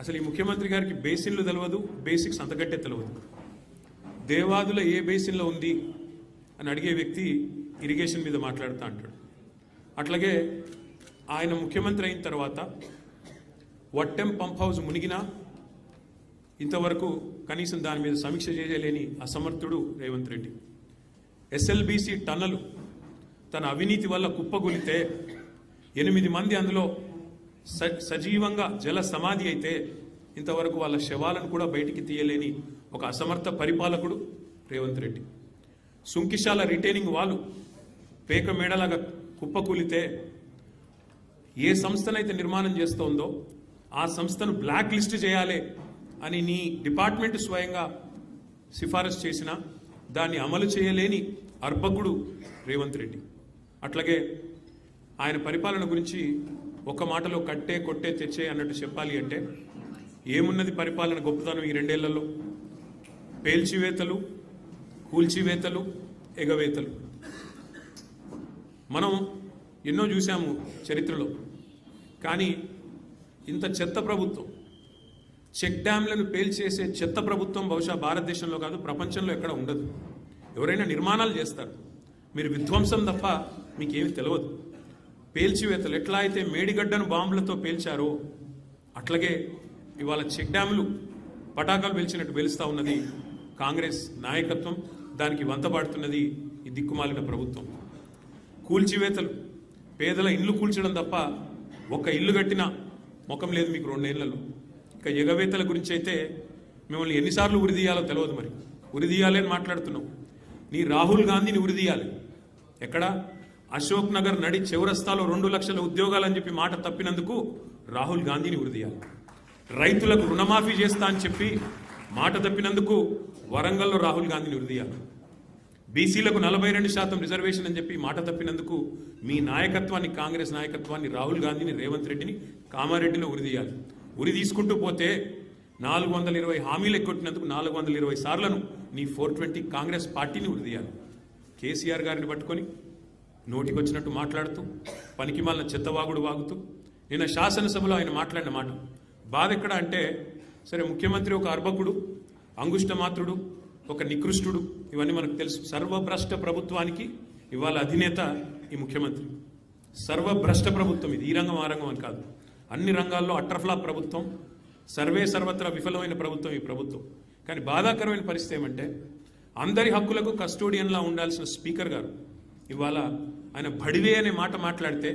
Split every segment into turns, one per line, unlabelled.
అసలు ఈ ముఖ్యమంత్రి గారికి బేసిన్లు తెలియదు బేసిక్స్ అంతకంటే తెలియదు దేవాదుల ఏ బేసిన్లో ఉంది అని అడిగే వ్యక్తి ఇరిగేషన్ మీద మాట్లాడుతూ అంటాడు. అట్లాగే ఆయన ముఖ్యమంత్రి అయిన తర్వాత వట్టెం పంప్ హౌస్ మునిగినా ఇంతవరకు కనీసం దాని మీద సమీక్ష చేయలేని అసమర్థుడు రేవంత్ రెడ్డి. ఎస్ఎల్బీసీ టన్నలు తన అవినీతి వల్ల కుప్పగొలితే ఎనిమిది మంది అందులో సజీవంగా జల సమాధి అయితే ఇంతవరకు వాళ్ళ శవాలను కూడా బయటికి తీయలేని ఒక అసమర్థ పరిపాలకుడు రేవంత్ రెడ్డి. సుంకిశాల రిటైనింగ్ వాళ్ళు పేక మేడలాగా కుప్పకూలితే ఏ సంస్థనైతే నిర్మాణం చేస్తోందో ఆ సంస్థను బ్లాక్ లిస్ట్ చేయాలి అని నీ డిపార్ట్మెంట్ స్వయంగా సిఫారసు చేసిన దాన్ని అమలు చేయలేని అర్భకుడు రేవంత్ రెడ్డి. అట్లాగే ఆయన పరిపాలన గురించి ఒక మాటలో కట్టే కొట్టే తెచ్చే అన్నట్టు చెప్పాలి అంటే ఏమున్నది పరిపాలన గొప్పతనం ఈ రెండేళ్ళలో? పేల్చివేతలు కూల్చివేతలు ఎగవేతలు. మనం ఎన్నో చూసాము చరిత్రలో. కానీ ఇంత చెత్త ప్రభుత్వం చెక్ డ్యాంలను పేల్చేసే చెత్త ప్రభుత్వం బహుశా భారతదేశంలో కాదు ప్రపంచంలో ఎక్కడ ఉండదు. ఎవరైనా నిర్మాణాలు చేస్తారు. మీరు విధ్వంసం తప్ప మీకేమి తెలియదు పేల్చివేతలు. ఎట్లా అయితే మేడిగడ్డను బాంబులతో పేల్చారో అట్లాగే ఇవాళ చెక్ డ్యాములు పటాకాలు పేల్చినట్టు పేలుస్తూ ఉన్నది కాంగ్రెస్ నాయకత్వం. దానికి వంతబాడుతున్నది ఈ దిక్కుమాలిన ప్రభుత్వం. కూల్చివేతలు. పేదల ఇల్లు కూల్చడం తప్ప ఒక్క ఇల్లు కట్టిన ముఖం లేదు మీకు రెండేళ్ళలో. ఇక ఎగవేతల గురించి అయితే మిమ్మల్ని ఎన్నిసార్లు ఉరిదీయాలో తెలియదు మరి. ఉరిదీయాలి అని మాట్లాడుతున్నావు నీ రాహుల్ గాంధీని ఉరిదీయాలి ఎక్కడా? అశోక్ నగర్ నడి చౌరస్తాలో రెండు లక్షల ఉద్యోగాలని చెప్పి మాట తప్పినందుకు రాహుల్ గాంధీని ఉరిదీయాలి. రైతులకు రుణమాఫీ చేస్తా అని చెప్పి మాట తప్పినందుకు వరంగల్లో రాహుల్ గాంధీని ఉరిదీయాలి. బీసీలకు నలభై రెండు శాతం రిజర్వేషన్ అని చెప్పి మాట తప్పినందుకు మీ నాయకత్వాన్ని కాంగ్రెస్ నాయకత్వాన్ని రాహుల్ గాంధీని రేవంత్ రెడ్డిని కామారెడ్డిలో ఉరిదీయాలి. ఉరి తీసుకుంటూ పోతే నాలుగు వందల ఇరవై హామీలు ఎక్కొట్టినందుకు నాలుగు వందల ఇరవై సార్లను నీ ఫోర్ ట్వంటీ కాంగ్రెస్ పార్టీని ఉరిదీయాలి. కేసీఆర్ గారిని పట్టుకొని నోటికొచ్చినట్టు మాట్లాడుతూ పనికి మాలిన చెత్తవాగుడు వాగుతూ నిన్న శాసనసభలో ఆయన మాట్లాడిన మాట బాధ ఎక్కడ అంటే సరే ముఖ్యమంత్రి ఒక అర్భకుడు అంగుష్టమాత్రుడు ఒక నికృష్టుడు ఇవన్నీ మనకు తెలుసు. సర్వభ్రష్ట ప్రభుత్వానికి ఇవాళ అధినేత ఈ ముఖ్యమంత్రి. సర్వభ్రష్ట ప్రభుత్వం ఇది ఈ రంగం ఆ రంగం అని కాదు. అన్ని రంగాల్లో అట్రఫ్లా ప్రభుత్వం సర్వే సర్వత్రా విఫలమైన ప్రభుత్వం ఈ ప్రభుత్వం. కానీ బాధాకరమైన పరిస్థితి ఏమంటే అందరి హక్కులకు కస్టోడియన్లా ఉండాల్సిన స్పీకర్ గారు ఇవాళ ఆయన బడివే అనే మాట మాట్లాడితే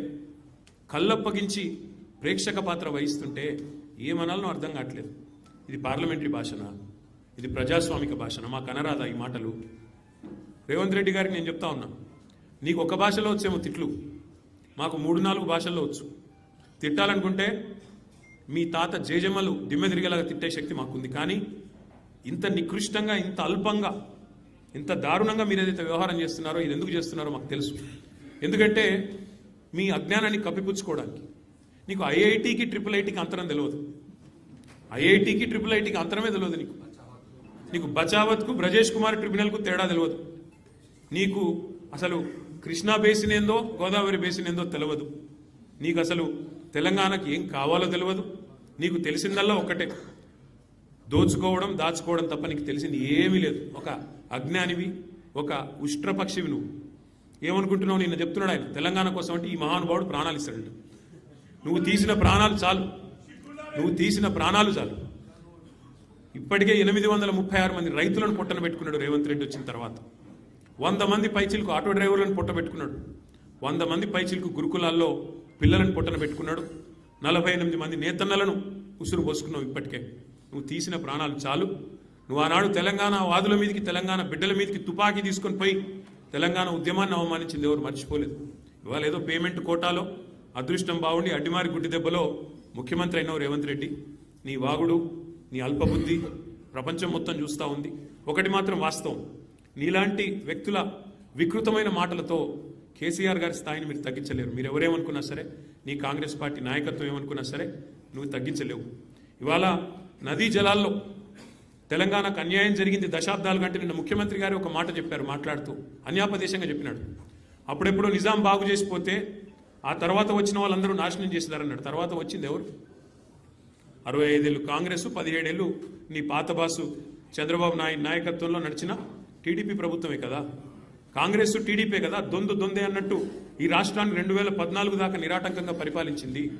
కళ్ళప్పగించి ప్రేక్షక పాత్ర వహిస్తుంటే ఏమనాలనో అర్థం కావట్లేదు. ఇది పార్లమెంటరీ భాషన ఇది ప్రజాస్వామిక భాషనా మాకు అనరాదా ఈ మాటలు? రేవంత్ రెడ్డి గారికి నేను చెప్తా ఉన్నా నీకు ఒక భాషలో వచ్చేమో తిట్లు మాకు మూడు నాలుగు భాషల్లో వచ్చు. తిట్టాలనుకుంటే మీ తాత జేజమ్మలు దిమ్మె తిరిగేలాగా తిట్టే శక్తి మాకుంది. కానీ ఇంత నికృష్టంగా ఇంత అల్పంగా ఇంత దారుణంగా మీరు ఏదైతే వ్యవహారం చేస్తున్నారో ఇది ఎందుకు చేస్తున్నారో మాకు తెలుసు. ఎందుకంటే మీ అజ్ఞానాన్ని కప్పిపుచ్చుకోవడానికి నీకు ఐఐటికి ట్రిపుల్ ఐటీకి అంతరం తెలియదు ఐఐటికి ట్రిపుల్ ఐటీకి అంతరమే తెలియదు నీకు. నీకు బచావత్కు బ్రజేష్ కుమార్ ట్రిబ్యునల్కు తేడా తెలియదు నీకు అసలు కృష్ణా బేసిన్ ఏందో గోదావరి బేసిన్ ఏందో తెలియదు నీకు అసలు తెలంగాణకి ఏం కావాలో తెలియదు నీకు తెలిసిందల్లా ఒక్కటే. దోచుకోవడం దాచుకోవడం తప్ప నీకు తెలిసింది ఏమీ లేదు. ఒక అజ్ఞానివి ఒక ఉష్ట్రపక్షివి నువ్వు ఏమనుకుంటున్నావు? నిన్న చెప్తున్నాడు ఆయన. తెలంగాణ కోసం అంటే ఈ మహానుభావుడు ప్రాణాలు ఇస్తాడు నువ్వు తీసిన ప్రాణాలు చాలు. నువ్వు తీసిన ప్రాణాలు చాలు. ఇప్పటికే ఎనిమిది వందల ముప్పై ఆరు మంది రైతులను పొట్టన పెట్టుకున్నాడు రేవంత్ రెడ్డి వచ్చిన తర్వాత. వంద మంది పైచిలకు ఆటో డ్రైవర్లను పొట్ట పెట్టుకున్నాడు. వంద మంది పైచిలకు గురుకులాల్లో పిల్లలను పొట్టన పెట్టుకున్నాడు. నలభై ఎనిమిది మంది నేతన్నలను ఉసురు పోసుకున్నావు ఇప్పటికే. నువ్వు తీసిన ప్రాణాలు చాలు. నువ్వు ఆనాడు తెలంగాణ వాదుల మీదకి తెలంగాణ బిడ్డల మీదకి తుపాకీ తీసుకొని పోయి తెలంగాణ ఉద్యమాన్ని అవమానించింది ఎవరు? మర్చిపోలేదు. ఇవాళ ఏదో పేమెంట్ కోటాలో అదృష్టం బాగుండి అడ్డిమారి గుడ్డి దెబ్బలో ముఖ్యమంత్రి అయినవు రేవంత్ రెడ్డి. నీ వాగుడు నీ అల్పబుద్ధి ప్రపంచం మొత్తం చూస్తూ ఉంది. ఒకటి మాత్రం వాస్తవం. నీలాంటి వ్యక్తుల వికృతమైన మాటలతో కేసీఆర్ గారి స్థాయిని మీరు తగ్గించలేరు. మీరు ఎవరేమనుకున్నా సరే నీ కాంగ్రెస్ పార్టీ నాయకత్వం ఏమనుకున్నా సరే నువ్వు తగ్గించలేవు. ఇవాళ నదీ జలాల్లో తెలంగాణకు అన్యాయం జరిగింది దశాబ్దాల కంటే నిన్న ముఖ్యమంత్రి గారు ఒక మాట చెప్పారు మాట్లాడుతూ అన్యాపదేశంగా చెప్పినాడు. అప్పుడెప్పుడో నిజాం బాగు చేసిపోతే ఆ తర్వాత వచ్చిన వాళ్ళందరూ నాశనం చేసినారన్నాడు. తర్వాత వచ్చింది ఎవరు? అరవై ఐదేళ్ళు కాంగ్రెస్ పదిహేడేళ్ళు నీ పాత బాసు చంద్రబాబు నాయుడు నాయకత్వంలో నడిచిన టీడీపీ ప్రభుత్వమే కదా? కాంగ్రెస్ టీడీపీ కదా? దొందు దొందే అన్నట్టు ఈ రాష్ట్రాన్ని రెండు వేల పద్నాలుగు దాకా నిరాటంకంగా పరిపాలించింది.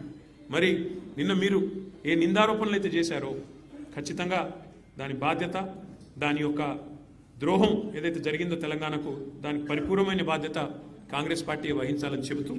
మరి నిన్న మీరు ఏ నిందారోపణలు అయితే చేశారో ఖచ్చితంగా దాని బాధ్యత దాని యొక్క ద్రోహం ఏదైతే జరిగిందో తెలంగాణకు దానికి పరిపూర్ణమైన బాధ్యత కాంగ్రెస్ పార్టీ వహించాలని చెబుతూ